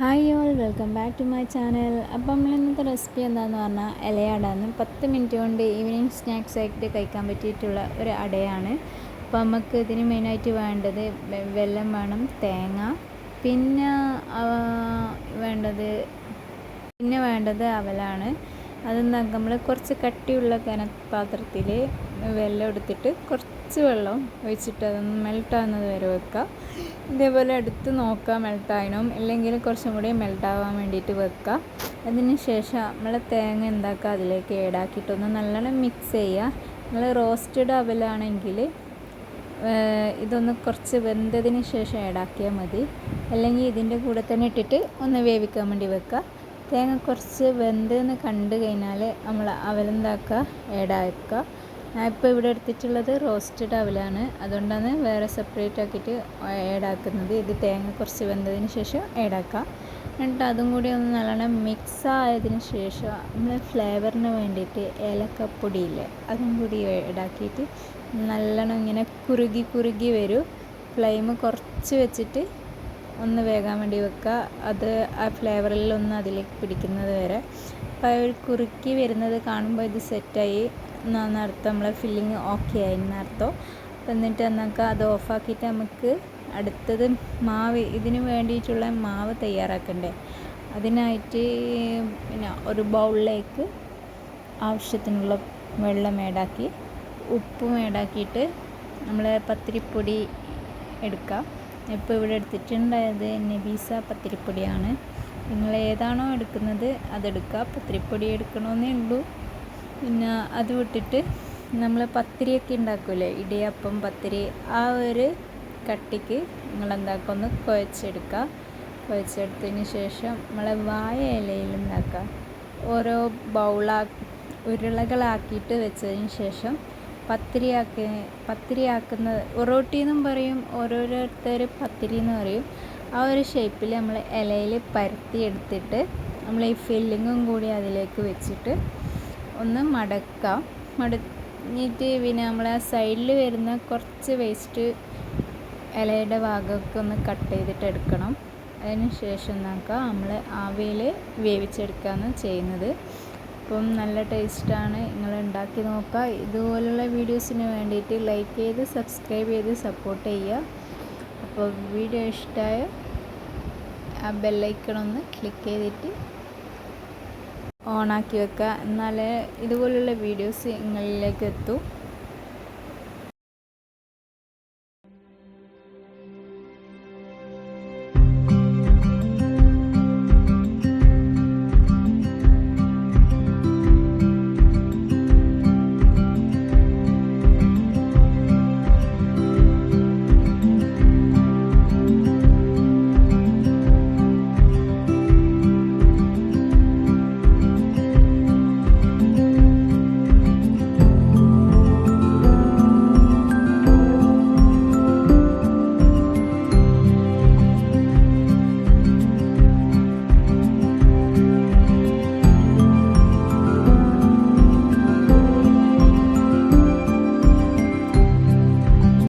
Hi all welcome back to my channel. അപ്പം നമ്മൾ ഇന്നത്തെ റെസിപ്പി എന്താണെന്ന് പറഞ്ഞാൽ ഇലയടാന്ന് പത്ത് മിനിറ്റ് കൊണ്ട് ഈവനിങ് സ്നാക്സ് ആയിട്ട് കഴിക്കാൻ പറ്റിയിട്ടുള്ള ഒരു അടയാണ്. അപ്പോൾ നമുക്ക് ഇതിന് മെയിനായിട്ട് വേണ്ടത് വെല്ലം വേണം തേങ്ങ. പിന്നെ വേണ്ടത് പിന്നെ വേണ്ടത് അവലാണ്. അതെന്താ നമ്മൾ കുറച്ച് കട്ടിയുള്ള കനപാത്രത്തിൽ വെള്ളം എടുത്തിട്ട് കുറച്ച് വെള്ളം ഒഴിച്ചിട്ട് അതൊന്ന് മെൽട്ടാകുന്നത് വരെ വെക്കുക ഇതേപോലെ എടുത്ത് നോക്കുക മെൽട്ടായണം ഇല്ലെങ്കിൽ കുറച്ചും കൂടി മെൽട്ടാവാൻ വേണ്ടിയിട്ട് വെക്കുക അതിന് ശേഷം നമ്മൾ തേങ്ങ എന്താക്കുക അതിലേക്ക് ഏടാക്കിയിട്ടൊന്ന് നല്ലോണം മിക്സ് ചെയ്യുക നമ്മൾ റോസ്റ്റഡ് അവലാണെങ്കിൽ ഇതൊന്ന് കുറച്ച് വെന്തതിന് ശേഷം ഏടാക്കിയാൽ മതി. അല്ലെങ്കിൽ ഇതിന്റെ കൂടെ തന്നെ ഇട്ടിട്ട് ഒന്ന് വേവിക്കാൻ വേണ്ടി വെക്കുക തേങ്ങ കുറച്ച് വെന്തെന്ന് കണ്ടു കഴിഞ്ഞാൽ നമ്മൾ അവലെന്താക്കുക ഏടാക്കുക ഞാൻ ഇപ്പോൾ ഇവിടെ എടുത്തിട്ടുള്ളത് റോസ്റ്റഡ് അവലാണ്. അതുകൊണ്ടാണ് വേറെ സെപ്പറേറ്റ് ആക്കിയിട്ട് ഏടാക്കുന്നത് ഇത് തേങ്ങ കുറച്ച് വെന്തതിന് ശേഷം ഏടാക്കുക എന്നിട്ട് അതും കൂടി ഒന്ന് നല്ലോണം മിക്സ് ആയതിന് ശേഷം നമ്മൾ ഫ്ലേവറിന് വേണ്ടിയിട്ട് ഏലക്കപ്പൊടിയില്ലേ അതും കൂടി ഏടാക്കിയിട്ട് നല്ലോണം ഇങ്ങനെ കുറുകി കുറുകി വരും. ഫ്ലെയിം കുറച്ച് വെച്ചിട്ട് ഒന്ന് വേകാൻ വേണ്ടി വെക്കുക. അത് ആ ഫ്ലേവറിൽ ഒന്ന് അതിലേക്ക് പിടിക്കുന്നത് വരെ. അപ്പോൾ ഒരു കുറുക്കി വരുന്നത് കാണുമ്പോൾ ഇത് സെറ്റായി. എന്നർത്ഥം നമ്മളെ ഫില്ലിങ് ഓക്കെ ആയി എന്നർത്ഥം എന്നിട്ട് നമുക്ക് അത് ഓഫാക്കിയിട്ട് നമുക്ക് അടുത്തത് മാവ് ഇതിന് വേണ്ടിയിട്ടുള്ള മാവ് തയ്യാറാക്കണ്ടേ. അതിനായിട്ട് പിന്നെ ഒരു ബൗളിലേക്ക് ആവശ്യത്തിനുള്ള വെള്ളം ഏടാക്കി ഉപ്പും ഏടാക്കിയിട്ട് നമ്മൾ പത്തിരിപ്പൊടി എടുക്കുക ഇപ്പോൾ ഇവിടെ എടുത്തിട്ടുണ്ടായത് നബീസ പത്തിരിപ്പൊടിയാണ്. നിങ്ങൾ ഏതാണോ എടുക്കുന്നത് അതെടുക്കുക. പത്തിരിപ്പൊടി എടുക്കണമെന്നേ ഉള്ളൂ. പിന്നെ അത് വിട്ടിട്ട് നമ്മൾ പത്തിരിയൊക്കെ ഉണ്ടാക്കൂലേ? ഇടിയപ്പം പത്തിരി ആ ഒരു കട്ടിക്ക് നിങ്ങൾ എന്താക്കുക? ഒന്ന് കുഴച്ചെടുക്കുക. കുഴച്ചെടുത്തതിന് ശേഷം നമ്മളെ വായ ഇലയിൽ ഉണ്ടാക്കുക. ഓരോ ബൗളാ ഉരുളകളാക്കിയിട്ട് വെച്ചതിന് ശേഷം പത്തിരിയാക്കി പത്തിരിയാക്കുന്ന ഒറോട്ടി എന്നും പറയും ഓരോരുത്തർ പത്തിരി എന്ന് പറയും. ആ ഒരു ഷേപ്പിൽ നമ്മൾ ഇലയിൽ പരത്തി എടുത്തിട്ട് നമ്മൾ ഈ ഫില്ലിങ്ങും കൂടി അതിലേക്ക് വെച്ചിട്ട് ഒന്ന് മടക്കാം. മടങ്ങിയിട്ട് പിന്നെ നമ്മൾ ആ സൈഡിൽ വരുന്ന കുറച്ച് വേസ്റ്റ് ഇലയുടെ ഭാഗമൊക്കെ ഒന്ന് കട്ട് ചെയ്തിട്ട് എടുക്കണം. അതിന് ശേഷം നമുക്ക് നമ്മൾ ആവിയിൽ വേവിച്ചെടുക്കുകയാണ് ചെയ്യുന്നത്. അപ്പം നല്ല ടേസ്റ്റാണ്. നിങ്ങൾ ഉണ്ടാക്കി നോക്കുക ഇതുപോലുള്ള വീഡിയോസിന് വേണ്ടിയിട്ട് ലൈക്ക് ചെയ്ത് സബ്സ്ക്രൈബ് ചെയ്ത് സപ്പോർട്ട് ചെയ്യുക. അപ്പോൾ വീഡിയോ ഇഷ്ടമായ ആ ബെല്ലൈക്കണൊന്ന് ക്ലിക്ക് ചെയ്തിട്ട് ഓണാക്കി വെക്കുക. എന്നാലേ ഇതുപോലുള്ള വീഡിയോസ് നിങ്ങളിലേക്ക് എത്തും.